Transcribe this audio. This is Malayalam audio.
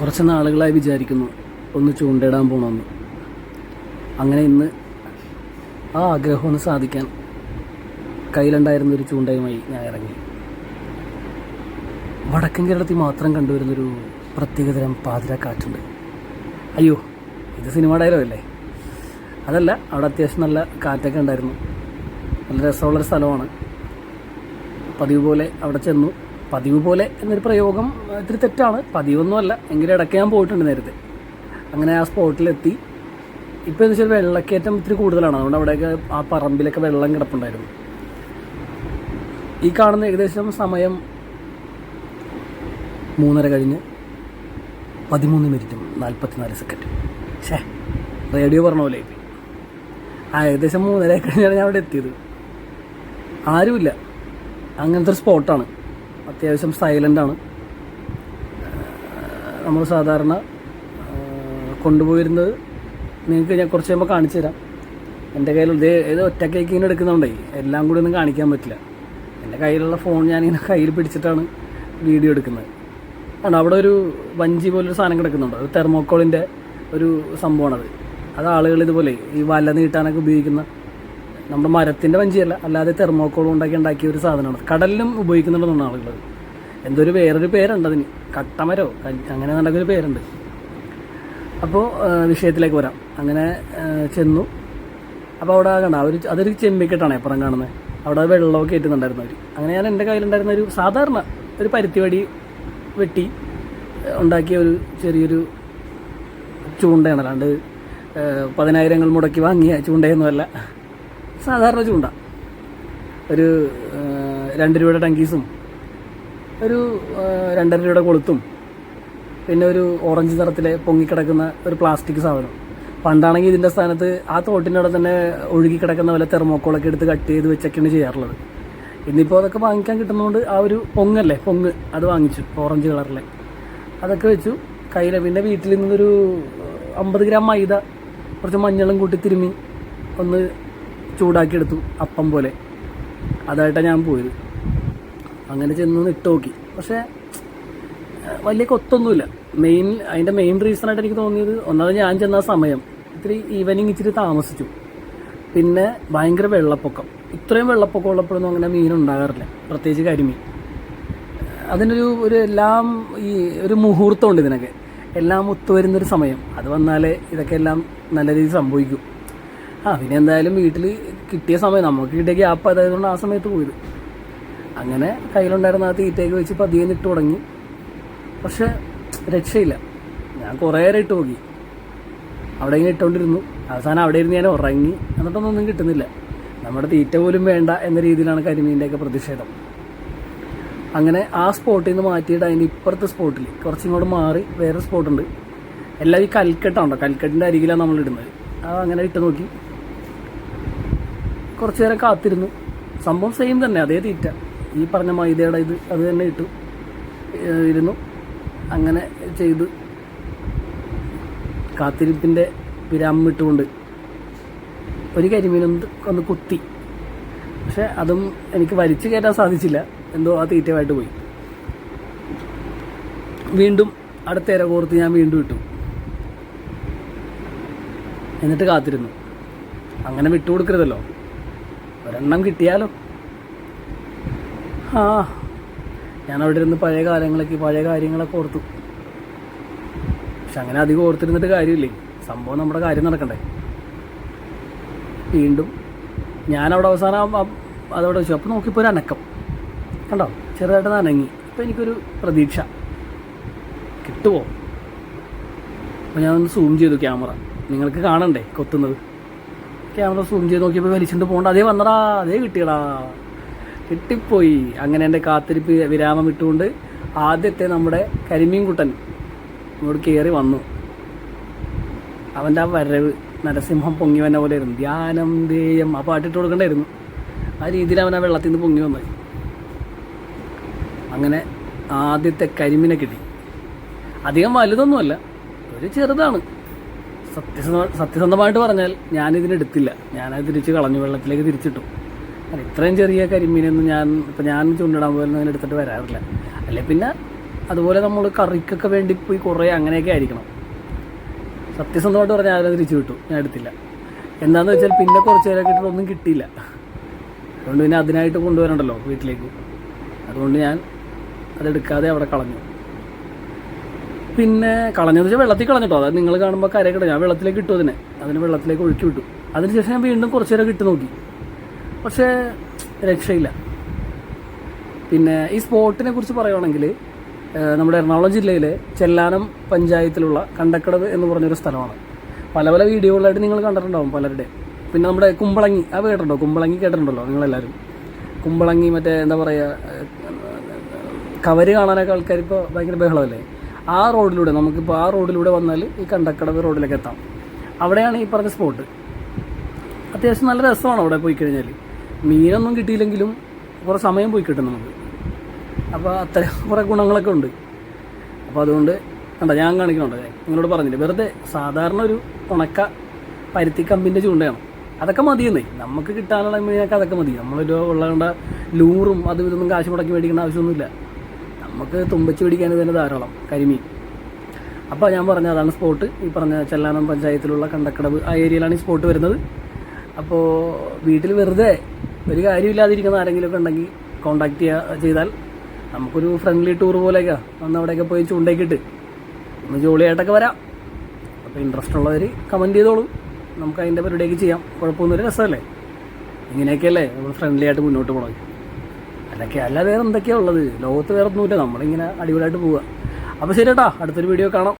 കുറച്ച് നാളുകളായി വിചാരിക്കുന്നു ഒന്ന് ചൂണ്ടയിടാൻ പോകണമെന്ന് അങ്ങനെ ഇന്ന് ആ ആഗ്രഹം ഒന്ന് സാധിക്കാൻ കയ്യിലുണ്ടായിരുന്ന ഒരു ചൂണ്ടയുമായി ഞാൻ ഇറങ്ങി. വടക്കൻ കേരളത്തിൽ മാത്രം കണ്ടുവരുന്നൊരു പ്രത്യേകതരം പാതിരക്കാറ്റുണ്ട് അയ്യോ ഇത് സിനിമ ഡയലോ അല്ലേ? അതല്ല അവിടെ അത്യാവശ്യം നല്ല കാറ്റൊക്കെ ഉണ്ടായിരുന്നു. നല്ല രസമുള്ളൊരു സ്ഥലമാണ്. പതിവ് പോലെ അവിടെ ചെന്നു. പതിവ് പോലെ എന്നൊരു പ്രയോഗം ഇത്തിരി തെറ്റാണ്. പതിവൊന്നുമല്ല. എങ്കിലും ഇടയ്ക്ക് ഞാൻ പോയിട്ടുണ്ട് നേരത്തെ. അങ്ങനെ ആ സ്പോട്ടിലെത്തി. ഇപ്പോൾ എന്ന് വെച്ചാൽ വെള്ളക്കയറ്റം ഇത്തിരി കൂടുതലാണ്. അതുകൊണ്ട് അവിടെയൊക്കെ ആ പറമ്പിലൊക്കെ വെള്ളം കിടപ്പുണ്ടായിരുന്നു. ഈ കാണുന്ന ഏകദേശം സമയം മൂന്നര കഴിഞ്ഞ് പതിമൂന്ന് മിനിറ്റും നാൽപ്പത്തിനാല് സെക്കൻഡ് ഷേ റേഡിയോ പറഞ്ഞ പോലെ ഇപ്പം ആ ഏകദേശം മൂന്നര കഴിഞ്ഞാണ് ഞാൻ അവിടെ എത്തിയത്. ആരുമില്ല. അങ്ങനത്തെ ഒരു സ്പോട്ടാണ്. അത്യാവശ്യം ആണ്. നമ്മൾ സാധാരണ കൊണ്ടുപോയിരുന്നത് നിങ്ങൾക്ക് ഞാൻ കുറച്ച് കഴിയുമ്പോൾ കാണിച്ചു തരാം. എന്റെ കയ്യിൽ ഇതേ ഏത് ഒറ്റക്കേക്ക് ഇങ്ങനെ എടുക്കുന്നുണ്ടേ എല്ലാം കൂടി ഒന്നും കാണിക്കാൻ പറ്റില്ല. എന്റെ കയ്യിലുള്ള ഫോൺ ഞാനിങ്ങനെ കയ്യിൽ പിടിച്ചിട്ടാണ് വീഡിയോ എടുക്കുന്നത്. ആണ് അവിടെ ഒരു വഞ്ചി പോലൊരു സാധനം കിടക്കുന്നുണ്ട്. ഒരു തെർമോക്കോളിന്റെ ഒരു സംഭവമാണത്. അത് ആളുകൾ ഇതുപോലെ ഈ വല നീട്ടാനൊക്കെ ഉപയോഗിക്കുന്ന നമ്മുടെ മരത്തിന്റെ വഞ്ചിയല്ല അല്ലാതെ തെർമോക്കോൾ ഉണ്ടാക്കി ഉണ്ടാക്കിയ ഒരു സാധനമാണ്. കടലിലും ഉപയോഗിക്കുന്നുണ്ടെന്നാണ് ആളുകൾ എന്തൊരു വേറൊരു പേരുണ്ട് അതിന്. കട്ടമരോ അങ്ങനെ നടക്കൊരു പേരുണ്ട്. അപ്പോൾ വിഷയത്തിലേക്ക് വരാം. അങ്ങനെ ചെന്നു. അപ്പോൾ അവിടെ കണ്ട അവർ അതൊരു ചെമ്മിക്കെട്ടാണ് അപ്പുറം കാണുന്നത്. അവിടെ വെള്ളമൊക്കെ ഏറ്റുന്നുണ്ടായിരുന്നു അവർ അങ്ങനെ ഞാൻ എന്റെ കയ്യിലുണ്ടായിരുന്ന ഒരു സാധാരണ ഒരു പരുത്തി വടി വെട്ടി ഉണ്ടാക്കിയ ഒരു ചെറിയൊരു ചൂണ്ടയാണ്. അല്ലാണ്ട് പതിനായിരങ്ങൾ മുടക്കി വാങ്ങിയ ചൂണ്ടയൊന്നുമല്ല. സാധാരണ ചൂണ്ട. ഒരു രണ്ട് രൂപയുടെ ടങ്കീസും ഒരു രണ്ടര രൂപയുടെ കൊളുത്തും പിന്നെ ഒരു ഓറഞ്ച് നിറത്തിലെ പൊങ്ങിക്കിടക്കുന്ന ഒരു പ്ലാസ്റ്റിക് സാധനം. പണ്ടാണെങ്കിൽ ഇതിന്റെ സ്ഥാനത്ത് ആ തോട്ടിന്റെ അവിടെ തന്നെ ഒഴുകി കിടക്കുന്ന വല്ല തെർമോക്കോളൊക്കെ എടുത്ത് കട്ട് ചെയ്ത് വെച്ചൊക്കെയാണ് ചെയ്യാറുള്ളത്. ഇന്നിപ്പോൾ അതൊക്കെ വാങ്ങിക്കാൻ കിട്ടുന്നതുകൊണ്ട് ആ ഒരു പൊങ്ങല്ലേ പൊങ്ങ്. അത് വാങ്ങിച്ചു ഓറഞ്ച് കളറിലെ. അതൊക്കെ വെച്ചു. കയ്യിൽ പിന്നെ വീട്ടിൽ നിന്നൊരു അമ്പത് ഗ്രാം മൈദ കുറച്ച് മഞ്ഞളും കൂട്ടി തിരുമ്മി ഒന്ന് ചൂടാക്കിയെടുത്തു അപ്പം പോലെ. അതായിട്ടാണ് ഞാൻ പോയത്. അങ്ങനെ ചെന്ന് ഇട്ട് നോക്കി. പക്ഷേ വലിയ കൊത്തൊന്നുമില്ല. മെയിൻ അതിന്റെ മെയിൻ റീസൺ ആയിട്ട് എനിക്ക് തോന്നിയത് ഒന്നാമത് ഞാൻ ചെന്ന സമയം. ഇത്തിരി ഈവനിങ് ഇച്ചിരി താമസിച്ചു. പിന്നെ ഭയങ്കര വെള്ളപ്പൊക്കം. ഇത്രയും വെള്ളപ്പൊക്കം ഉള്ളപ്പോഴൊന്നും അങ്ങനെ മീൻ ഉണ്ടാകാറില്ല. പ്രത്യേകിച്ച് കരിമീൻ. അതിനൊരു ഒരു എല്ലാം ഈ ഒരു മുഹൂർത്തമുണ്ട് ഇതിനൊക്കെ. എല്ലാം ഒത്തുവരുന്നൊരു സമയം. അത് വന്നാലേ ഇതൊക്കെ എല്ലാം നല്ല രീതിയിൽ സംഭവിക്കും. ആ പിന്നെ എന്തായാലും വീട്ടിൽ കിട്ടിയ സമയം നമുക്ക് കിട്ടിയ ഗ്യാപ്പ് അതായതുകൊണ്ട് ആ സമയത്ത് പോയത്. അങ്ങനെ കയ്യിലുണ്ടായിരുന്ന ആ തീറ്റയൊക്കെ വെച്ച് പതിയെ ഇട്ട് തുടങ്ങി. പക്ഷെ രക്ഷയില്ല. ഞാൻ കുറേ നേരം ഇട്ട് നോക്കി അവിടെ ഇങ്ങനെ ഇട്ടുകൊണ്ടിരുന്നു അവസാനം അവിടെ ഇരുന്ന് ഞാൻ ഉറങ്ങി. എന്നിട്ടൊന്നും കിട്ടുന്നില്ല. നമ്മുടെ തീറ്റ പോലും വേണ്ട എന്ന രീതിയിലാണ് കരിമീന്റെയൊക്കെ പ്രതിഷേധം. അങ്ങനെ ആ സ്പോട്ടിൽ നിന്ന് മാറ്റിയിട്ട് അതിന്റെ ഇപ്പുറത്തെ സ്പോട്ടിൽ കുറച്ചിങ്ങോട്ട് മാറി വേറെ സ്പോട്ടുണ്ട്. എല്ലാം ഈ കൽക്കെട്ടാണോ കൽക്കെട്ടിന്റെ അരികിലാണ് നമ്മൾ ഇടുന്നത് അത് അങ്ങനെ ഇട്ട് നോക്കി. കുറച്ച് നേരം കാത്തിരുന്നു. സംഭവം സെയിം തന്നെ അതേ തീറ്റ. ഈ പറഞ്ഞ മൈദയുടെ ഇത് അത് തന്നെ ഇട്ടു. ഇരുന്നു. അങ്ങനെ ചെയ്തു. കാത്തിരിപ്പിന്റെ വിരാമം ഇട്ടുകൊണ്ട് ഒരു കരിമീനും ഒന്ന് കുത്തി. പക്ഷെ അതും എനിക്ക് വലിച്ചു കയറ്റാൻ സാധിച്ചില്ല. എന്തോ ആ തീറ്റമായിട്ട് പോയി. വീണ്ടും അടുത്ത ഇര കോർത്ത് ഞാൻ വീണ്ടും ഇട്ടു. എന്നിട്ട് കാത്തിരുന്നു. അങ്ങനെ വിട്ടുകൊടുക്കരുതല്ലോ. ഒരെണ്ണം കിട്ടിയാലോ? ആ ഞാൻ അവിടെ ഇരുന്ന് പഴയ കാലങ്ങളൊക്കെ പഴയ കാര്യങ്ങളൊക്കെ ഓർത്തു. പക്ഷെ അങ്ങനെ അധികം ഓർത്തിരുന്നിട്ട് കാര്യമില്ലേ? സംഭവം നമ്മുടെ കാര്യം നടക്കണ്ടേ? വീണ്ടും ഞാനവിടെ അവസാനം അതവിടെ വെച്ചു. അപ്പോൾ നോക്കിയപ്പോൾ ഒരു അനക്കം. കണ്ടോ? ചെറുതായിട്ട് നനങ്ങി അപ്പോൾ എനിക്കൊരു പ്രതീക്ഷ. കിട്ടുമോ അപ്പോൾ ഞാനൊന്ന് സൂം ചെയ്തു ക്യാമറ. നിങ്ങൾക്ക് കാണണ്ടേ? കൊത്തുന്നത്? ക്യാമറ സൂം ചെയ്ത് നോക്കിയപ്പോൾ വലിച്ചുകൊണ്ട് പോകണ്ട. അതേ വന്നടാ അതേ കിട്ടിയടാ. കിട്ടിപ്പോയി. അങ്ങനെ എന്റെ കാത്തിരിപ്പ് വിരാമം ഇട്ടുകൊണ്ട് ആദ്യത്തെ നമ്മുടെ കരിമീൻ കുട്ടൻ ഇങ്ങോട്ട് കയറി വന്നു. അവന്റെ ആ വരവ് നരസിംഹം പൊങ്ങി വന്ന പോലെ ആയിരുന്നു. ധ്യാനം ദേയം ആ പാട്ടിട്ട് കൊടുക്കണ്ടായിരുന്നു. ആ രീതിയിൽ അവൻ ആ വെള്ളത്തിൽ നിന്ന് പൊങ്ങി വന്നു അങ്ങനെ ആദ്യത്തെ കരിമീനെ കിട്ടി. അധികം വലുതൊന്നുമല്ല. ഒരു ചെറുതാണ്. സത്യസന്ധ സത്യസന്ധമായിട്ട് പറഞ്ഞാൽ ഞാനിതിനെടുത്തില്ല ഞാനത് തിരിച്ച് കളഞ്ഞു വെള്ളത്തിലേക്ക് തിരിച്ചിട്ടു. അത് ഇത്രയും ചെറിയ കരിമീനൊന്നും ഞാൻ ഇപ്പം ഞാൻ ചൂണ്ടിടാൻ പോലും അങ്ങനെ എടുത്തിട്ട് വരാറില്ല. അല്ലെ പിന്നെ അതുപോലെ നമ്മൾ കറിക്കൊക്കെ വേണ്ടി പോയി കുറേ അങ്ങനെയൊക്കെ ആയിരിക്കണം. സത്യസന്ധമായിട്ട് പറഞ്ഞാൽ ആരും തിരിച്ചു വിട്ടു. ഞാൻ എടുത്തില്ല. എന്താണെന്ന് വെച്ചാൽ പിന്നെ കുറച്ച് നേരം കിട്ടിയിട്ടൊന്നും കിട്ടിയില്ല. അതുകൊണ്ട് പിന്നെ അതിനായിട്ട് കൊണ്ടുവരണ്ടല്ലോ വീട്ടിലേക്ക്. അതുകൊണ്ട് ഞാൻ അതെടുക്കാതെ അവിടെ കളഞ്ഞു. പിന്നെ കളഞ്ഞത് വെച്ചാൽ വെള്ളത്തിൽ കളഞ്ഞിട്ടോ. അതായത് നിങ്ങൾ കാണുമ്പോൾ കരയൊക്കെ ഞാൻ വെള്ളത്തിലേക്ക് ഇട്ടു അതിനെ. അതിന് വെള്ളത്തിലേക്ക് ഒഴുക്കി വിട്ടു. അതിനുശേഷം ഞാൻ വീണ്ടും കുറച്ച് നേരം ഇട്ട് നോക്കി. പക്ഷേ രക്ഷയില്ല. പിന്നെ ഈ സ്പോട്ടിനെ കുറിച്ച് പറയുവാണെങ്കിൽ നമ്മുടെ എറണാകുളം ജില്ലയിലെ ചെല്ലാനം പഞ്ചായത്തിലുള്ള കണ്ടക്കടവ് എന്ന് പറഞ്ഞൊരു സ്ഥലമാണ്. പല പല വീഡിയോകളായിട്ട് നിങ്ങൾ കണ്ടിട്ടുണ്ടാവും പലരുടെ. പിന്നെ നമ്മുടെ കുമ്പളങ്ങി. അത് കേട്ടിട്ടുണ്ടോ? കുമ്പളങ്ങി കേട്ടിട്ടുണ്ടല്ലോ നിങ്ങളെല്ലാവരും. കുമ്പളങ്ങി മറ്റേ എന്താ പറയുക കവര് കാണാനൊക്കെ ആൾക്കാർ ഇപ്പോൾ ഭയങ്കര ബഹളമല്ലേ? ആ റോഡിലൂടെ നമുക്കിപ്പോൾ ആ റോഡിലൂടെ വന്നാൽ ഈ കണ്ടക്കടവ് റോഡിലേക്ക് എത്താം. അവിടെയാണ് ഈ പറഞ്ഞ സ്പോട്ട്. അത്യാവശ്യം നല്ല രസമാണ് അവിടെ പോയി കഴിഞ്ഞാൽ മീനൊന്നും കിട്ടിയില്ലെങ്കിലും കുറേ സമയം പോയി കിട്ടും നമുക്ക്. അപ്പോൾ അത്തരം കുറേ ഗുണങ്ങളൊക്കെ ഉണ്ട്. അപ്പോൾ അതുകൊണ്ട് കണ്ട ഞാൻ കാണിക്കുന്നുണ്ട് നിങ്ങളോട് പറഞ്ഞില്ല വെറുതെ സാധാരണ ഒരു ഉണക്ക പരുത്തി കമ്പിന്റെ ചൂണ്ടയാണ്. അതൊക്കെ മതിയെന്നേ. നമുക്ക് കിട്ടാനുള്ള മീനൊക്കെ അതൊക്കെ മതി. നമ്മളൊരു ഉള്ളതുകൊണ്ട് ലൂറും അതും ഇതൊന്നും കാശ് മുടക്കി മേടിക്കേണ്ട ആവശ്യമൊന്നുമില്ല. നമുക്ക് തുമ്പച്ച് പിടിക്കാൻ തന്നെ ധാരാളം കരിമീൻ. അപ്പോൾ ഞാൻ പറഞ്ഞ അതാണ് സ്പോട്ട് ഈ പറഞ്ഞ ചെല്ലാനം പഞ്ചായത്തിലുള്ള കണ്ടക്കടവ് ആ ഏരിയയിലാണ് ഈ സ്പോട്ട് വരുന്നത്. അപ്പോൾ വീട്ടിൽ വെറുതെ ഒരു കാര്യമില്ലാതിരിക്കുന്ന ആരെങ്കിലുമൊക്കെ ഉണ്ടെങ്കിൽ കോണ്ടാക്ട് ചെയ്യുക ചെയ്താൽ നമുക്കൊരു ഫ്രണ്ട്ലി ടൂർ പോലെയൊക്കെ ഒന്ന് അവിടെയൊക്കെ പോയി ചൂണ്ടയ്ക്കിട്ട് ഒന്ന് ജോളിയായിട്ടൊക്കെ വരാം. അപ്പോൾ ഇൻട്രസ്റ്റ് ഉള്ളവർ കമന്റ് ചെയ്തോളൂ. നമുക്ക് അതിന്റെ പരിപാടിയൊക്കെ ചെയ്യാം. കുഴപ്പമൊന്നുമില്ല രസമല്ലേ? ഇങ്ങനെയൊക്കെയല്ലേ നമ്മൾ ഫ്രണ്ട്ലി ആയിട്ട് മുന്നോട്ട് പോകണം അതൊക്കെ അല്ല വേറെ എന്തൊക്കെയാണ് ഉള്ളത്? ലോകത്ത് വേറെ ഒന്നുമില്ല നമ്മളിങ്ങനെ അടിപൊളിയായിട്ട് പോവുക അപ്പോൾ ശരി കേട്ടോ അടുത്തൊരു വീഡിയോ കാണാം.